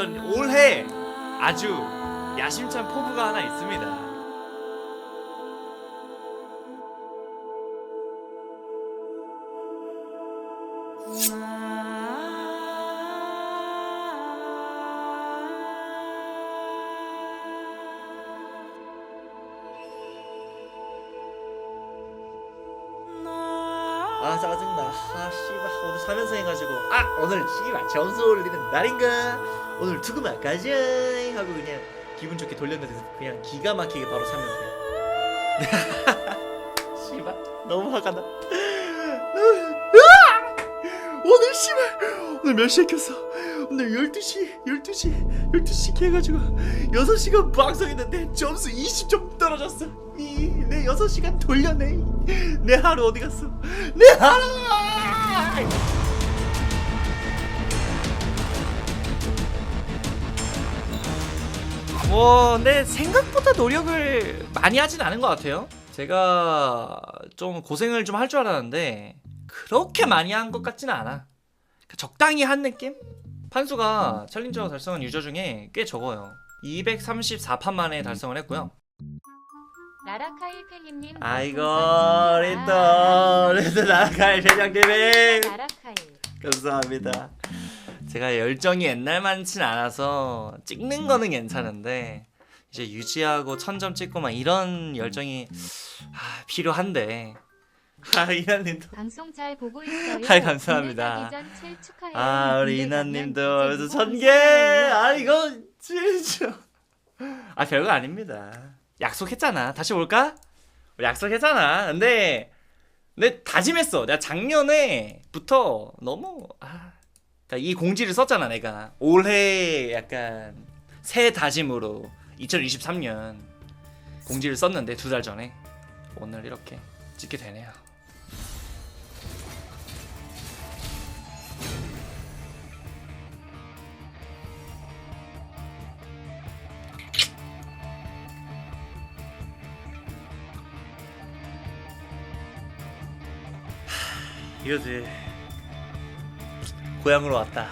전 올해 아주 야심찬 포부가 하나 있습니다. 아 짜증나. 아 씨발. 오늘 3연승 해가지고. 아 오늘 씨발. 점수 올리는 날인가? 오늘 투구만 가자. 하고 그냥 기분 좋게 돌렸는데 그냥 기가 막히게 바로 3연승. 씨발. 너무 화가 나! 오늘 씨발. 오늘 몇 시에 켰어 오늘 12시 12시 12시 해가지고 6시간 방송했는데 점수 20점 떨어졌어. 이, 내 6시간 돌려내. 내 하루 어디 갔어? 내 하루! 뭐 근데 생각보다 노력을 많이 하진 않은 것 같아요. 제가 좀 고생을 좀 할 줄 알았는데 그렇게 많이 한 것 같지는 않아. 적당히 한 느낌? 판수가 챌린저 달성한 유저 중에 꽤 적어요. 234판 만에 달성을 했고요. 나라카이 펠림님 아이고 리또 리또 나라카이 회장님이 나라카이. 감사합니다. 제가 열정이 옛날만진 않아서 찍는 거는 괜찮은데 이제 유지하고 천점 찍고 막 이런 열정이 아, 필요한데 아 이나님도. 방송 잘 보고 있어요. 아이, 감사합니다. 군대 가기 전칠 축하해요. 아 우리 이나님도 그래서 천개! 아 이거 진짜 아 별거 아닙니다. 약속했잖아. 다시 올까? 약속했잖아. 근데 내 다짐했어. 내가 작년에부터 너무 아 그러니까 이 공지를 썼잖아 내가. 올해 약간 새 다짐으로 2023년 공지를 썼는데 두 달 전에. 오늘 이렇게 찍게 되네요 이거지. 고향으로 왔다.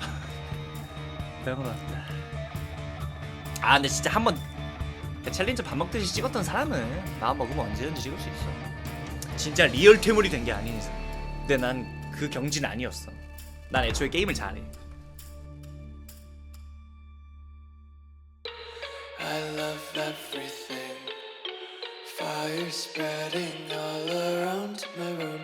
고향으로 왔다. 아 근데 진짜 한번 챌린저 밥 먹듯이 찍었던 사람은 마음 먹으면 언제든지 찍을 수 있어. 진짜 리얼 퇴물이 된 게 아닌 이상. 근데 난 그 경지는 아니었어. 난 애초에 게임을 잘해. Fire spreading all around my room.